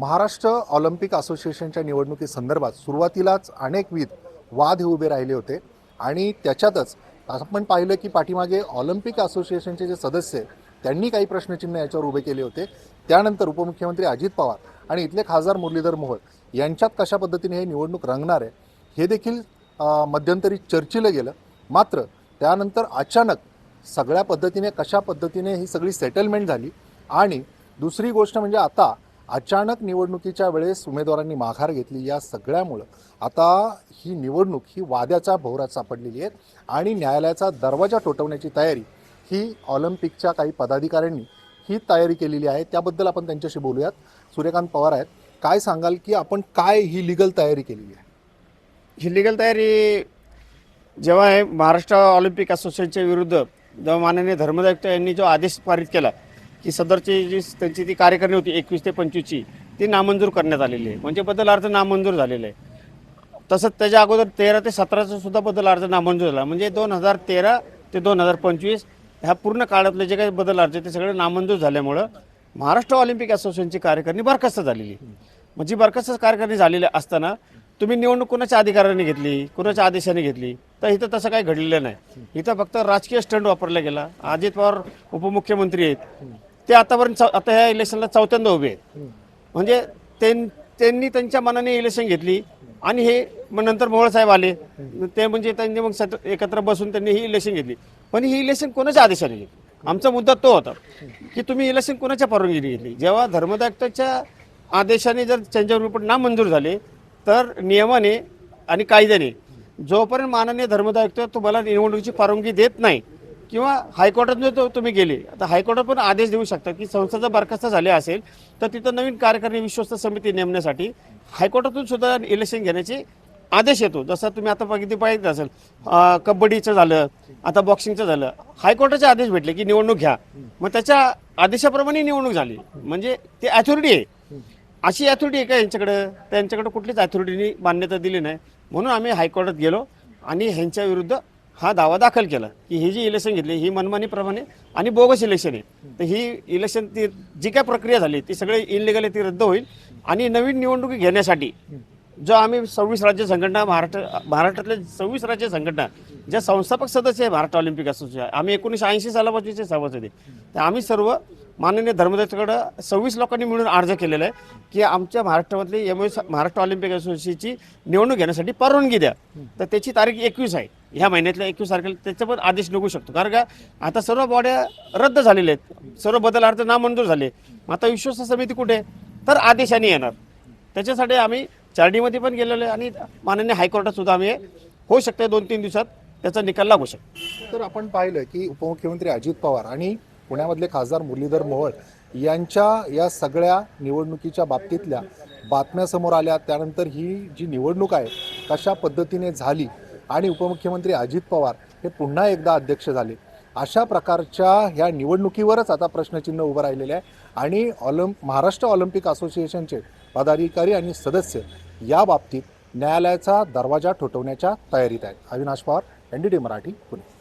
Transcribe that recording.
Maharashtra Olympic असोसिएशनच्या निवडणुकीसंदर्भात सुरुवातीलाच अनेकविध वाद हे उभे राहिले होते. आणि त्याच्यातच आपण पाहिलं की पाठीमागे ऑलिम्पिक असोसिएशनचे जे सदस्य त्यांनी काही प्रश्नचिन्ह याच्यावर उभे केले होते. त्यानंतर उपमुख्यमंत्री अजित पवार आणि इथले खासदार मुरलीधर मोहोळ यांच्यात कशा पद्धतीने हे निवडणूक रंगणार आहे हे देखील मध्यंतरी चर्चिलं गेलं. मात्र त्यानंतर अचानक सगळ्या पद्धतीने कशा पद्धतीने ही सगळी सेटलमेंट झाली. आणि दुसरी गोष्ट म्हणजे आता अचानक निवडणुकीच्या वेळेस उमेदवारांनी माघार घेतली. या सगळ्यामुळं आता ही निवडणूक ही वाद्याच्या भोवरात सापडलेली आहे आणि न्यायालयाचा दरवाजा टोटवण्याची तयारी ही ऑलिम्पिकच्या काही पदाधिकाऱ्यांनी ही तयारी केलेली आहे. त्याबद्दल आपण त्यांच्याशी बोलूयात. सूर्यकांत पवार आहेत. काय सांगाल की आपण काय ही लिगल तयारी केलेली आहे? ही लिगल तयारी जेव्हा आहे महाराष्ट्र ऑलिम्पिक असोसिएशनच्या विरुद्ध जेव्हा माननीय धर्मदायुक्त यांनी जो आदेश पारित केला की सदरची जी त्यांची ती कार्यकारिणी होती एकवीस ते पंचवीसची ती नामंजूर करण्यात आलेली आहे. म्हणजे बदल अर्ज नामंजूर झालेला आहे. तसंच त्याच्या अगोदर तेरा ते सतराचा सुद्धा बदल अर्ज नामंजूर झाला. म्हणजे दोन हजार तेरा ते दोन हजार पंचवीस ह्या पूर्ण काळातले जे काही बदल अर्ज ते सगळे नामंजूर झाल्यामुळं महाराष्ट्र ऑलिम्पिक असोसिएशनची कार्यकारिणी बरखास्त झालेली आहे. म्हणजे बरखास्त कार्यकारिणी झालेली असताना तुम्ही निवडणूक कोणाच्या अधिकाराने घेतली कोणाच्या आदेशाने घेतली? तर इथं तसं काही घडलेलं नाही. इथं फक्त राजकीय स्टंट वापरला गेला. अजित पवार उपमुख्यमंत्री आहेत. ते आतापर्यंत आता ह्या इलेक्शनला चौथ्यांदा उभे आहेत. म्हणजे त्यां- त्यांनी त्यांच्या मनाने इलेक्शन घेतली आणि हे मग नंतर मोहोळ साहेब आले. ते म्हणजे त्यांनी मग सत- एकत्र बसून त्यांनी ही इलेक्शन घेतली. पण ही इलेक्शन कोणाच्या आदेशाने घेतली? आमचा मुद्दा तो होता की तुम्ही इलेक्शन कोणाच्या परवानगीने घेतली? जेव्हा धर्मदायुक्ताच्या आदेशाने जर त्यांच्यावर रिपोर्ट ना मंजूर झाले तर नियमाने आणि कायद्याने जोपर्यंत माननीय धर्मदायुक्त तुम्हाला निवडणुकीची परवानगी देत नाही किंवा हायकोर्टात जर तुम्ही गेले आता हायकोर्टात पण आदेश देऊ शकता की संस्था जर बरखास्त झाली असेल तर तिथं नवीन कार्यकारिणी विश्वस्त समिती नेमण्यासाठी हायकोर्टातून सुद्धा इलेक्शन घेण्याचे आदेश येतो. जसं तुम्ही आता बघितली पाहिजे असेल कबड्डीचं झालं आता बॉक्सिंगचं झालं. हायकोर्टाचे आदेश भेटले की निवडणूक घ्या. मग त्याच्या आदेशाप्रमाणे निवडणूक झाली. म्हणजे ते अथॉरिटी आहे. अशी अथॉरिटी आहे का यांच्याकडं? त्यांच्याकडे कुठलीच अथॉरिटीनी मान्यता दिली नाही. म्हणून आम्ही हायकोर्टात गेलो आणि ह्यांच्या विरुद्ध हा दावा दाखल केला की ही जी इलेक्शन घेतली ही मनमानीप्रमाणे आणि बोगस इलेक्शन आहे. तर ही इलेक्शन ती जी काय प्रक्रिया झाली ती सगळी इनलिगल आहे ती रद्द होईल. आणि नवीन निवडणुकी घेण्यासाठी जो आम्ही सव्वीस राज्य संघटना महाराष्ट्र महाराष्ट्रातले सव्वीस राज्य संघटना ज्या संस्थापक सदस्य आहे महाराष्ट्र ऑलिम्पिक असोसिएशन आम्ही एकोणीसशे ऐंशी सालापासूनचे सभासद आहे. तर आम्ही सर्व माननीय धर्मदत्तकडं सव्वीस लोकांनी मिळून अर्ज केलेला आहे की आमच्या महाराष्ट्रामधली एम महाराष्ट्र ऑलिम्पिक असोसिएशनची निवडणूक घेण्यासाठी परवानगी द्या. तर त्याची तारीख एकवीस आहे. ह्या महिन्यातल्या एकवीस तारखेला त्याचा पण आदेश निघू शकतो. कारण का आता सर्व बॉड्या रद्द झालेल्या आहेत. सर्व बदल अर्ज नामंजूर झाले मग आता विश्वस्त समिती कुठे आहे? तर आदेशाने येणार. त्याच्यासाठी आम्ही चारडीमध्ये पण गेलेलो आहे आणि माननीय हायकोर्टात सुद्धा आम्ही होऊ शकते दोन तीन दिवसात. त्याचा निकाल लागू शकतो. तर आपण पाहिलं की उपमुख्यमंत्री अजित पवार आणि पुण्यामधले खासदार मुरलीधर मोहोळ यांच्या या सगळ्या निवडणुकीच्या बाबतीतल्या बातम्या समोर आल्या. त्यानंतर ही जी निवडणूक आहे कशा पद्धतीने झाली आणि उपमुख्यमंत्री अजित पवार हे पुन्हा एकदा अध्यक्ष झाले? अशा प्रकारच्या ह्या निवडणुकीवरच आता प्रश्नचिन्ह उभं राहिलेलं आहे. आणि ऑलम महाराष्ट्र ऑलिम्पिक असोसिएशनचे पदाधिकारी आणि सदस्य या बाबतीत न्यायालयाचा दरवाजा ठोठवण्याच्या तयारीत आहेत. Avinash Pawar N D T Marathi Pune.